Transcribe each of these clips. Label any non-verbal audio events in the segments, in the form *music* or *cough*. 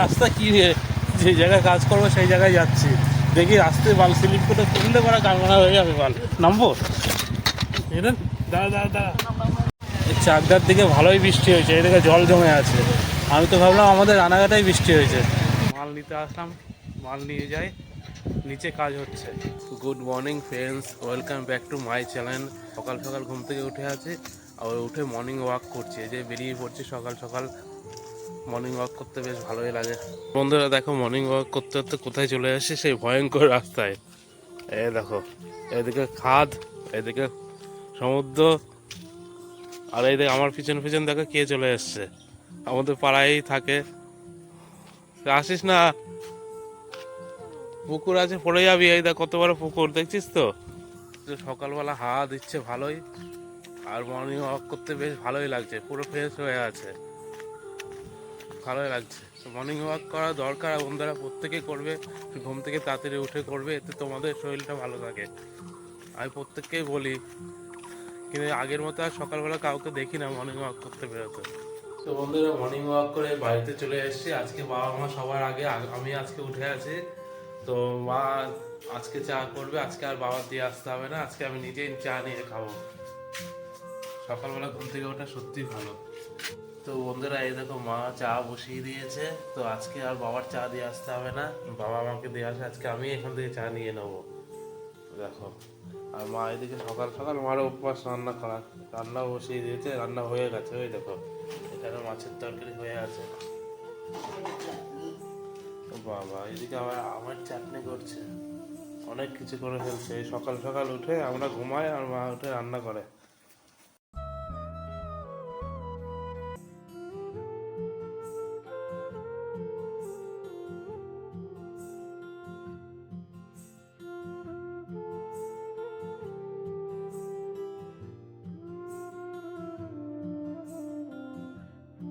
রাস্তা কি যে জায়গায় কাজ করব সেই জায়গায় যাচ্ছি। দেখি রাস্তায় বাল স্লিপ করে তুললে করা কারখানা হয়ে যাবে বাল। নামবো? দাঁড়া দাঁড়া চাকদার দিকে ভালোই বৃষ্টি হয়েছে এদিকে জল জমে আছে। আমি তো ভাবলাম আমাদের রানাঘাটাই বৃষ্টি হয়েছে। মাল নিতে আসলাম, মাল নিয়ে যাই, নিচে কাজ হচ্ছে। Good morning friends welcome back to my channel সকাল সকাল ঘুম থেকে উঠে আছি আর উঠে মর্নিং ওয়াক করছি। যে বেরিয়ে পড়ছি সকাল সকাল। মর্নিং ওয়াক করতে বেশ ভালোই লাগে। বন্ধুরা দেখো মর্নিং ওয়াক করতে করতে কোথায় চলে আসি সেই ভয়ঙ্কর রাস্তায়। এ দেখো, এদিকে খাদ, এদিকে সমুদ্র, আর এই দেখ, আমার পিছন পিছন দেখো কে চলে এসছে। আমাদের পাড়ায় থাকে। আসিস না? পুকুর আছে, পড়ে যাবি। এই দেখ কত বড় পুকুর, দেখছিস তো? তো সকালবেলা হাওয়া দিচ্ছে ভালোই, আর মর্নিং ওয়াক করতে বেশ ভালোই লাগছে, পুরো ফ্রেশ হয়ে আছে। ভালোই লাগছে। মর্নিং ওয়াক করা দরকার বন্ধুরা প্রত্যেকেই করবে, ঘুম থেকে তাড়াতাড়ি উঠে করবে, এতে তোমাদের শরীরটা ভালো থাকে। আমি প্রত্যেককেই বলি, কিন্তু আগের মতো আর সকালবেলা কাউকে দেখি না মর্নিং ওয়াক করতে বেরোতে। তো বন্ধুরা মর্নিং ওয়াক করে বাড়িতে চলে এসেছি। আজকে বাবা মা সবার আগে আমি আজকে উঠে আছি। তো মা আজকে চা করবে, আজকে আর বাবা দিয়ে আসতে হবে না, আজকে আমি নিজেই চা নিয়ে খাব। সকালবেলা ঘুম থেকে ওঠা সত্যি ভালো। তো বন্ধুরা, এই দেখো মা চা বসিয়ে দিয়েছে। তো আজকে আর বাবার চা দিয়ে আসতে হবে না। বাবা আমাকে দিয়ে আসে, আজকে আমি এখান থেকে চা নিয়ে নেব। দেখো, আর মা এদিকে সকাল সকাল মার উপবাস রান্না করা রান্না বসিয়ে দিয়েছে, রান্না হয়ে গেছে, ওই দেখো। এখানে মাছের তরকারি হয়ে আছে। বাবা, এদিকে আবার আমার চাটনি করছে। অনেক কিছু করে ফেলছে। সকাল সকাল উঠে আমরা ঘুমাই আর মা উঠে রান্না করে।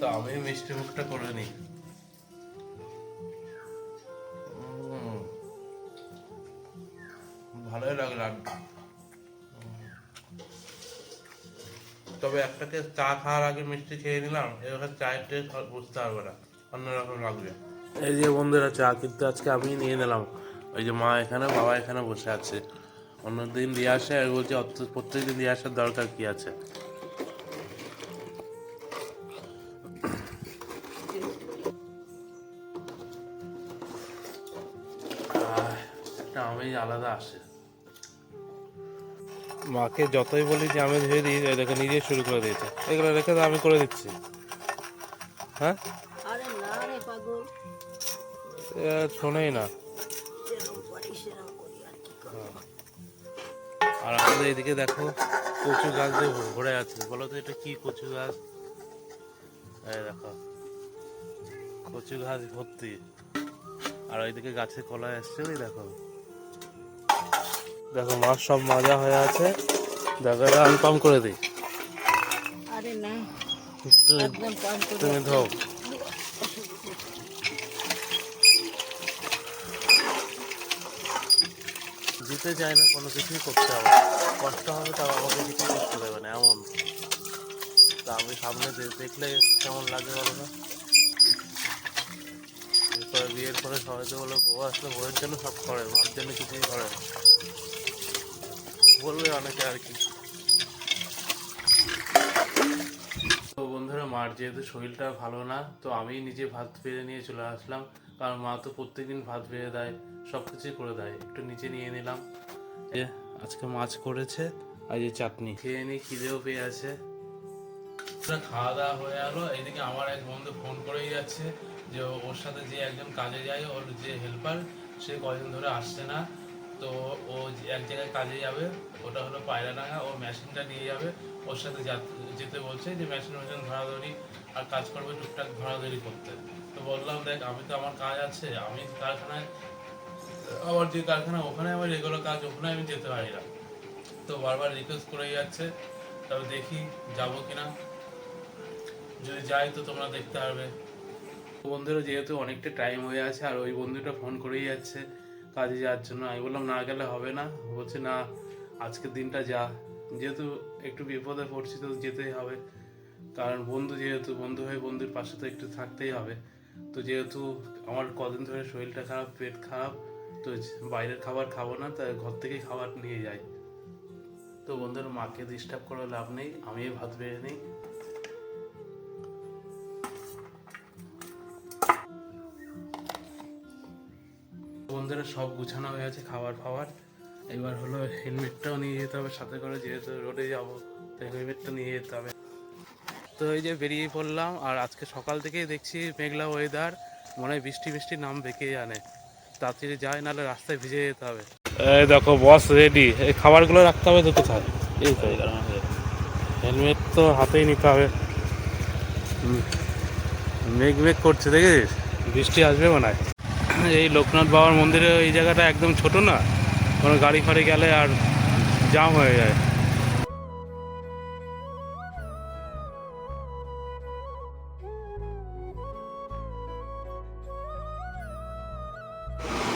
তো আমি মিষ্টি মুখটা করে নিই। ভালোই লাগল আড্ডা তবে একটাকে চা খাওয়ার আগে মিষ্টি খেয়ে নিলাম এবার চায়ের টেস্ট বুঝতে পারবে না, অন্যরকম লাগবে। এই যে বন্ধুরা চা কিন্তু আজকে আমি নিয়ে নিলাম। ওই যে মা এখানে, বাবা এখানে বসে আছে। অন্যদিন দিয়ে আসে, আর বলছে প্রত্যেকদিন দিয়ে আসার দরকার কি আছে? আলাদা আসে। মাকে যতই বলি যে আমি ধুয়ে দিই দেখো নিজে শুরু করে দিয়েছে। এগুলো রেখে আমি করে দিচ্ছি। হ্যাঁ? আরে না রে পাগল। এ আর শোনেই না। করি আর আমাদের এদিকে দেখো কচু গাছ দিয়ে ভরে আছে বলো তো এটা কি কচু গাছ? এই দেখো কচু গাছ ভর্তি। আর ওইদিকে গাছে কলা এসছে ওই দেখো। দেখো মাছ সব মাজা হয়ে আছে। দেখো এটা আমি পাম্প করে দিই। আরে না তুমি- ধো দিতে চায় না কোনো কিছুই করতে হবে কষ্ট হবে তাও আমাকে কিছু করতে দেবে না এমন। তা আমি সামনে দেখলে কেমন লাগে বলো না এরপরে বিয়ের পরে সবাই তো বলে বউ আসলে বউয়ের জন্য সব করে মার জন্য কিছুই করে না। বলবে অনেকে আর কি। তো বন্ধুরা, মার যেহেতু শরীরটা ভালো না, তো আমি নিজে ভাত বেড়ে নিয়ে চলে আসলাম। কারণ মা তো প্রত্যেকদিন ভাত বেড়ে দেয়, সব কিছুই করে দেয়। একটু নিচে নিয়ে নিলাম। আজকে মাছ করেছে, আর যে চাটনি। খেয়ে নিই খিদেও পেয়ে আছে খাওয়া দাওয়া হয়ে গেলো এদিকে আমার এক বন্ধু ফোন করেই যাচ্ছে যে, ওর সাথে যে একজন কাজে যায়, ওর যে হেল্পার, সে কদিন ধরে আসছে না। তো ও এক জায়গায় কাজে যাবে, ওটা হলো পায়রাডাঙ্গা, ও মেশিনটা নিয়ে যাবে, ওর সাথে যেতে বলছে যে মেশিন মেশিন ধরাধরি আর কাজ করবে টুকটাক ধরাধরি করতে। তো বললাম, দেখ, আমি তো আমার কাজ আছে, আমি কারখানায়, আমার যে কারখানা, ওখানে আমার রেগুলার কাজ, ওখানে আমি যেতে পারি না। তো বারবার রিকোয়েস্ট করেই যাচ্ছে, তবে দেখি যাব কিনা। যদি যাই তো তোমরা দেখতে পারবে। বন্ধুরা, যেহেতু অনেকটা টাইম হয়ে আছে, আর ওই বন্ধুটা ফোন করেই যাচ্ছে কাজে যাওয়ার জন্য। আমি বললাম, না গেলে হবে না। বলছে, না আজকের দিনটা যা। যেহেতু একটু বিপদে পড়ছি তো যেতেই হবে। কারণ বন্ধু যেহেতু, বন্ধু হয়ে বন্ধুর পাশে তো একটু থাকতেই হবে। তো যেহেতু আমার কদিন ধরে শরীরটা খারাপ, পেট খারাপ, তো বাইরের খাবার খাব না, তাই ঘর থেকেই খাবার নিয়ে যাই। তো বন্ধুর মাকে ডিস্টার্ব করে লাভ নেই আমি ভাত বেড়ে নিই। বন্ধুরা সব গুছানো হয়ে আছে খাবার ফাবার। এবার হলো হেলমেটটাও নিয়ে যেতে হবে সাথে করে যেহেতু রোডে যাব তো হেলমেটটা নিয়ে যেতে হবে। তো এই যে বেরিয়ে পড়লাম আর আজকে সকাল থেকেই দেখছি মেঘলা ওয়েদার মনে হয় বৃষ্টি বৃষ্টি নাম কে জানে তাড়াতাড়ি যায় নাহলে রাস্তায় ভিজে যেতে হবে। এই দেখো বস রেডি এই খাবারগুলো রাখতে হবে তো কোথায়? এই তো হেলমেট তো হাতেই নিতে হবে। মেঘ মেঘ করছে দেখেছিস? বৃষ্টি আসবে মনে হয়। এই লোকনাথ বাবার মন্দিরে এই জায়গাটা একদম ছোট না, কোনো গাড়ি ফাড়ি গেলে আর জাম হয়ে যায়।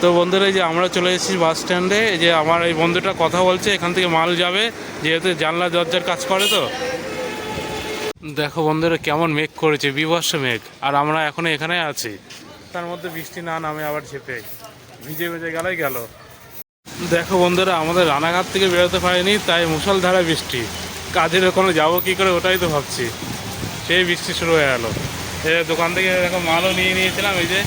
তো বন্ধুরা, এই যে আমরা চলে এসেছি বাস স্ট্যান্ডে, এই যে আমার এই বন্ধুটা কথা বলছে, এখান থেকে মাল যাবে, যেহেতু জানলা দরজার কাজ করে তো। দেখো বন্ধুরা, কেমন মেঘ করেছে, বিভৎস মেঘ, আর আমরা এখনও এখানে আছি। তার মধ্যে বৃষ্টি না নামে আবার ঝেপে ভিজে ভিজে গেলাই গেল। দেখো বন্ধুরা, আমাদের রানাঘাট থেকে বেরোতে পারিনি, তাই মুসলধারা বৃষ্টি। কাজের ওখানে যাব কি করে ওটাই তো ভাবছি। সেই বৃষ্টি শুরু হয়ে গেল। এই দোকান থেকে এরকম মালও নিয়ে নিয়েছিলাম, এই যে,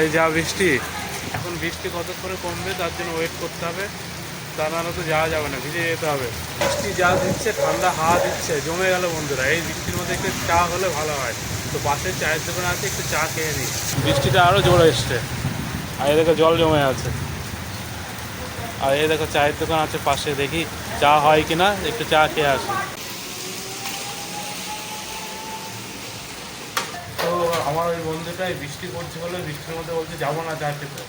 এই যা বৃষ্টি। এখন বৃষ্টি কত করে কমবে, তার জন্য ওয়েট করতে হবে। তা নাহলে তো যাওয়া যাবে না, ভিজে যেতে হবে। বৃষ্টি যা দিচ্ছে, ঠান্ডা হাওয়া দিচ্ছে, জমে গেল বন্ধুরা। এই বৃষ্টির মধ্যে একটু চা হলে ভালো হয়। তো পাশের চায়ের দোকান আছে একটু চা খেয়ে নিই। বৃষ্টিটা আরও জোরে এসছে। আর এই দেখো জল জমে আছে। আর এ দেখো চায়ের দোকান আছে পাশে দেখি চা হয় কি না একটু চা খেয়ে আসি। তো আমার ওই বন্ধুটা এই বৃষ্টি পড়ছে বলে বৃষ্টির মধ্যে বলছে যাব না চা খেতে।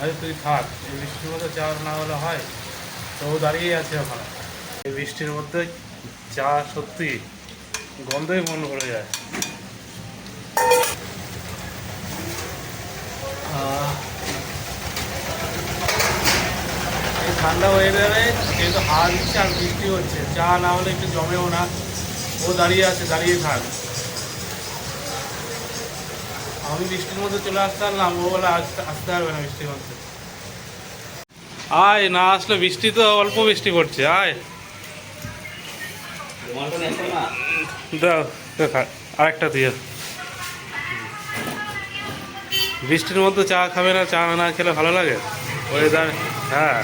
আরে তুই থাক এই বৃষ্টির মধ্যে চা না হলে হয়। তো দাঁড়িয়ে আছে ওখানে। এই বৃষ্টির মধ্যে চা সত্যি গন্ধই মন ভরে যায়। ঠান্ডা ওয়েদারে কিন্তু হাওয়া দিচ্ছে আর বৃষ্টি হচ্ছে চা না হলে একটু জমেও না। ও দাঁড়িয়ে আছে দাঁড়িয়ে থাক। আমি বৃষ্টির মধ্যে চলে আসতে পারলাম ও বলে আসতে আসতে পারবে না বৃষ্টির মধ্যে। আয় না আসলে বৃষ্টি তো অল্প বৃষ্টি পড়ছে আয়। দাও দেখা আরেকটা দিয়ে বৃষ্টির মধ্যে চা খাবে না চা না খেলে ভালো লাগে? ওয়েদার হ্যাঁ।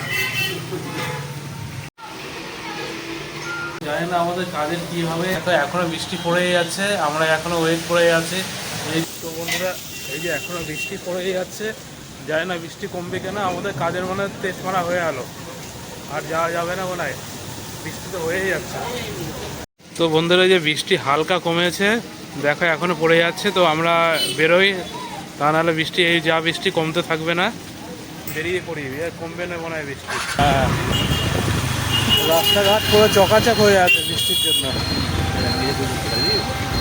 জানি না আমাদের কাজের কী হবে। তো এখনও বৃষ্টি পড়েই যাচ্ছে আমরা এখনও ওয়েট করে আছি। এই তো বন্ধুরা এই যে এখনও বৃষ্টি পড়েই যাচ্ছে জানি না বৃষ্টি কমবে কেন আমাদের কাজের মনে তেজ মারা হয়ে গেলো। আর যাওয়া যাবে না মনে বৃষ্টি তো হয়েই যাচ্ছে। তো বন্ধুরা এই যে বৃষ্টি হালকা কমেছে দেখো এখনও পড়ে যাচ্ছে তো আমরা বেরোই। তা নাহলে বৃষ্টি এই যা বৃষ্টি কমতে থাকবে না। বেরিয়ে পড়ি আর কমবে না মনে হয় বৃষ্টি। হ্যাঁ। রাস্তাঘাট পুরো চকাচক হয়ে আছে বৃষ্টির জন্য।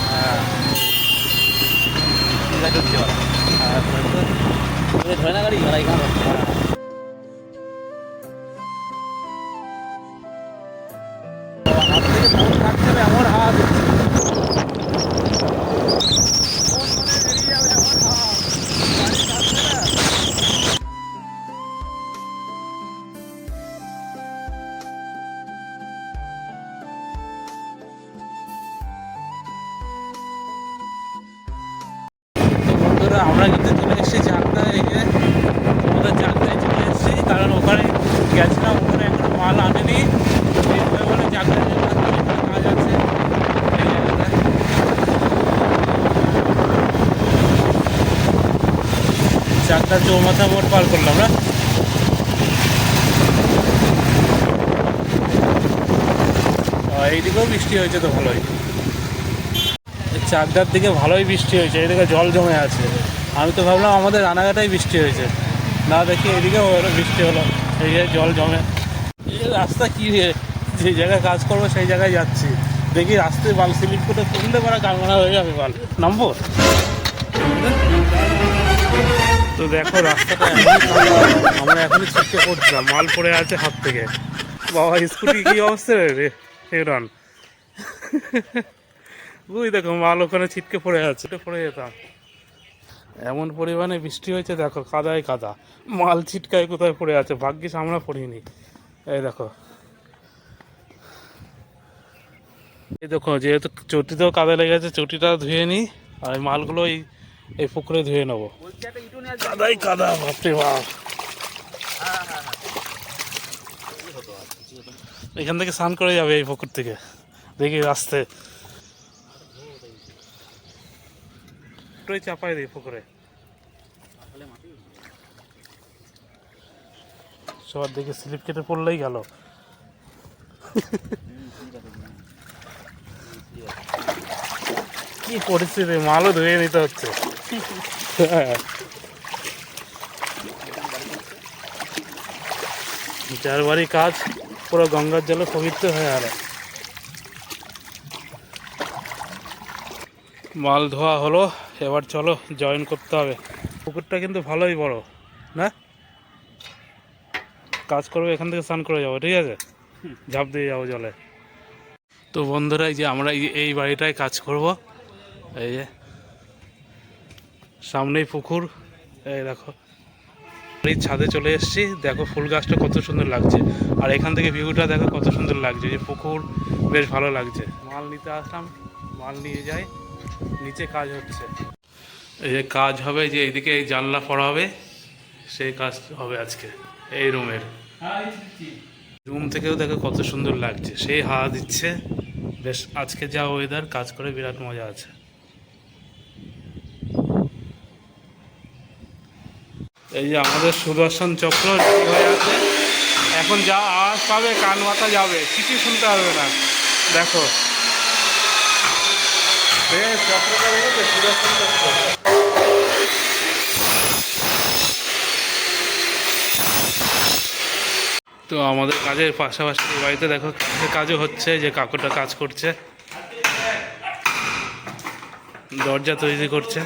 হ্যাঁ। ধরে না গাড়ি গাড়ি হাত থেকে এমন চাকদা চৌমাথা মোড় পার করলাম না আহ, এইদিকেও বৃষ্টি হয়েছে তো ভালোই। চাকদার দিকে ভালোই বৃষ্টি হয়েছে এদিকে জল জমে আছে। আমি তো ভাবলাম আমাদের রানাঘাটাই বৃষ্টি হয়েছে। না দেখি এদিকে বৃষ্টি হলো এই যে জল জমে। এই রাস্তা কী যে জায়গায় কাজ করব সেই জায়গায় যাচ্ছি। দেখি রাস্তায় বাল স্লিপ করে তুললে পারা কারমানা হয়ে যাবে বাল। নামবো? তো দেখো রাস্তাটা *laughs* আমরা এখনই ছিটকে পড়ছিলাম, মাল পড়ে আছে হাত থেকে। বাবা, স্কুটি কি অবস্থা রে? হেরন ওই দেখো, মাল ওখানে ছিটকে পড়ে আছে। পড়ে যেতাম। এমন পরিমাণে বৃষ্টি হয়েছে, দেখো, কাদায় কাদা। মাল ছিটকায় কোথায় পড়ে আছে? ভাগ্যিস আমরা পড়িনি। এই দেখো। এই দেখো, যেহেতু চটিতেও কাদা লেগে আছে চটিটা ধুয়ে নিই। আর মালগুলো এই এই পুকুরে ধুয়ে নেব। কাদাই কাদা বাপরে বাপ। এখান থেকে স্নান করে যাবে এই পুকুর থেকে। দেখি আসতে। চাপাই দিই পুকুরে। সবার দেখে স্লিপ কেটে পড়লেই গেল। কি পরিস্থিতি? মালও ধুয়ে নিতে হচ্ছে। যার বাড়ি কাজ, পুরো গঙ্গার জলে পবিত্র হয়ে আর। মাল ধোয়া হলো, এবার চলো জয়েন করতে হবে। পুকুরটা কিন্তু ভালোই বড়, না? কাজ করব, এখান থেকে স্নান করে যাব, ঠিক আছে? ঝাঁপ দিয়ে যাব জলে। তো বন্ধুরা, এই যে আমরা এই- বাড়িটায় কাজ করব। এই যে সামনেই পুকুর। এই দেখো। এই ছাদে চলে এসেছি। দেখো ফুল গাছটা কত সুন্দর লাগছে। আর এখান থেকে ভিউটা দেখো কত সুন্দর লাগছে। যে পুকুর, বেশ ভালো লাগছে। মাল নিতে আসলাম। মাল নিয়ে যাই। নিচে কাজ হচ্ছে। এই যে কাজ হবে যে এইদিকে এই জানলা পড়া হবে। সেই কাজ হবে আজকে। এই রুমের। রুম থেকেও দেখো কত সুন্দর লাগছে। সেই হাওয়া দিচ্ছে। বেশ, আজকে যা ওয়েদার কাজ করে বিরাট মজা আছে। এই যে আমাদের সুদর্শন চক্র হয়ে আছে। এখন যা আওয়াজ পাবে, কান মাথা যাবে কিছু শুনতে পারবে না। দেখো? সুদর্শন চক্র। তো আমাদের কাজের পাশাপাশি বাড়িতে দেখো কাজও হচ্ছে, যে কাকুটা কাজ করছে। দরজা তৈরি করছে।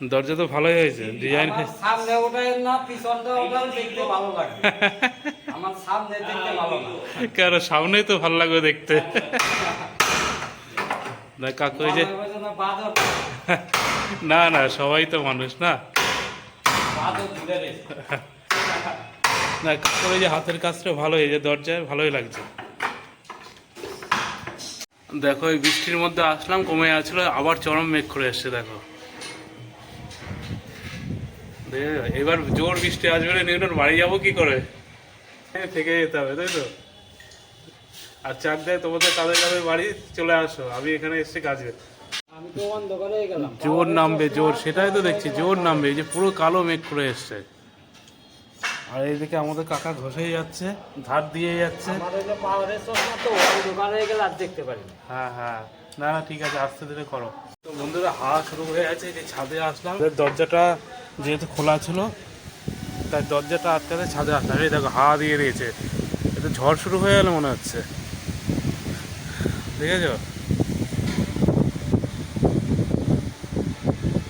দরজা তো ভালোই হয়েছে ডিজাইন সামনে ওটাই না পিছনটা ওটাও দেখতে ভালো লাগে। আমার সামনে দেখতে ভালো না কারও সামনেই তো ভালো লাগবে দেখতে। না কাকু এই যে না না সবাই তো মানুষ না? না এই যে হাতের কাজটা ভালো এই যে দরজায় ভালোই লাগছে। দেখো এই বৃষ্টির মধ্যে আসলাম কমে আসলো আবার চরম মেঘ করে এসছে দেখে- এবার জোর বৃষ্টি আসবে না নিউটন বাড়ি যাব কি করে? হ্যাঁ, থেকে যেতে হবে তাই তো? আর চার দেয় তোমাদের কাদের কাদের বাড়ি চলে আসো আমি এখানে এসেছি কাজে আমি তো অন্ধকারে গেলাম। জোর নামবে জোর সেটাই তো দেখছি জোর নামবে এই যে পুরো কালো মেঘ করে এসছে। আর এইদিকে আমাদের কাকা ঘষেই যাচ্ছে ধার দিয়ে যাচ্ছে। হ্যাঁ হ্যাঁ না না ঠিক আছে আস্তে ধীরে করো। তো বন্ধুরা হাওয়া শুরু হয়ে গেছে যে ছাদে আসলাম। দরজাটা যেহেতু খোলা ছিল, তাই দরজাটা আটকাতে ছাদে আসলাম এই দেখো, হাওয়া দিয়ে দিয়েছে। এটা ঝড় শুরু হয়ে গেল মনে হচ্ছে। দেখেছ?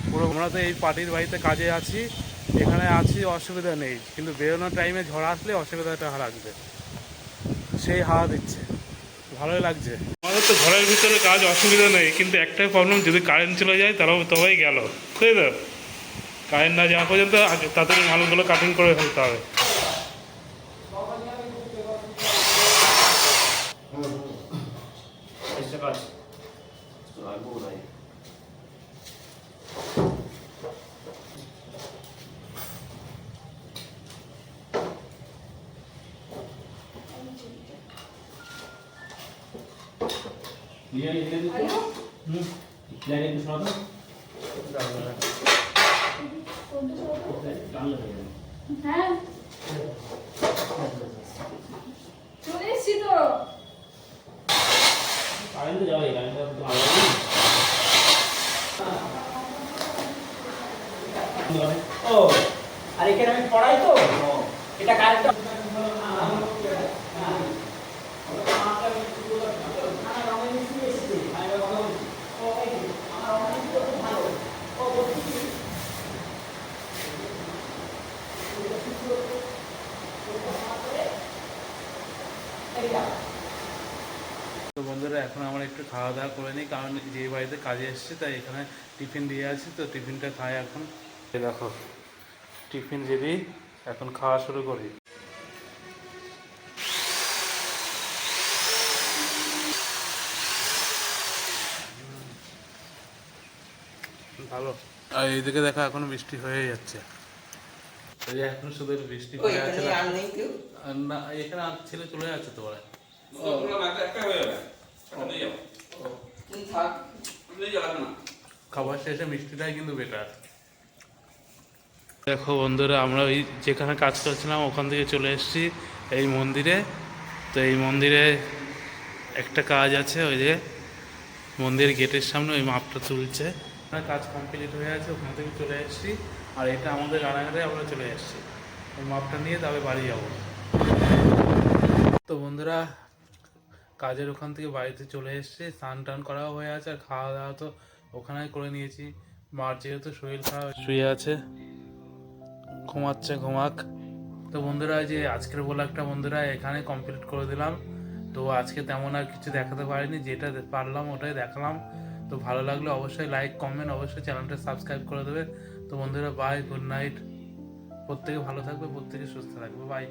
পুরো আমরা তো এই পার্টির বাড়িতে কাজে আছি। এখানে আছি, অসুবিধা নেই। কিন্তু বেরোনোর টাইমে ঝড় আসলে অসুবিধাটা লাগবে সেই হাওয়া দিচ্ছে। ভালোই লাগছে। আমাদের তো ঘরের ভিতরে কাজ অসুবিধা নেই, কিন্তু একটাই প্রবলেম যদি কারেন্ট চলে যায়, তাহলে তবেই গেল। তাই তো কারেন্ট না যাওয়া পর্যন্ত আগে তাড়াতাড়ি মালগুলো কাটিং করে ফেলতে হবে। হ্যাঁ। চলে এসছি তো ও আর এখানে আমি পড়াই তো এটা কারেন্ট তো বন্ধুরা, এখন আমার একটু খাওয়া দাওয়া করে নিই, কারণ যে বাড়িতে কাজে এসেছি, তাই এখানে টিফিন দিয়ে আছি, তো টিফিনটা খাই এখন। দেখো, টিফিন যদি এখন খাওয়া শুরু করি। ভালো। আর এইদিকে দেখো, এখন বৃষ্টি হয়ে যাচ্ছে। এখন শুধু বৃষ্টি হয়ে আছে না এখানে আর ছেলে চলে যাচ্ছে তো ওরা খাবার শেষে মিষ্টিটাই কিন্তু বেটার দেখো বন্ধুরা আমরা ওই যেখানে কাজ করছিলাম ওখান থেকে চলে এসেছি এই মন্দিরে। তো এই মন্দিরে একটা কাজ আছে ওই যে মন্দিরের গেটের সামনে ওই মাপটা তুলছে। কাজ কমপ্লিট হয়ে আছে ওখান থেকে চলে এসেছি। আর এটা আমাদের রানাঘাটে আমরা চলে এসেছি। ওই মাপটা নিয়ে তবে বাড়ি যাব। তো বন্ধুরা, কাজের ওখান থেকে বাড়িতে চলে এসেছি। স্নান টান করাও হয়ে আছে আর খাওয়া দাওয়া তো ওখানেই করে নিয়েছি। মার যেহেতু শরীর খারাপ, শুয়ে আছে। ঘুমাচ্ছে, ঘুমাক। তো বন্ধুরা যে আজকের ব্লগটা বন্ধুরা, এখানে কমপ্লিট করে দিলাম। তো আজকে তেমন আর কিছু দেখাতে পারিনি, যেটা পারলাম ওটাই দেখালাম। তো ভালো লাগলে অবশ্যই লাইক কমেন্ট অবশ্যই চ্যানেলটা সাবস্ক্রাইব করে দেবে। তো বন্ধুরা বাই গুড নাইট প্রত্যেকে ভালো থাকবে প্রত্যেকে সুস্থ থাকবে। বাই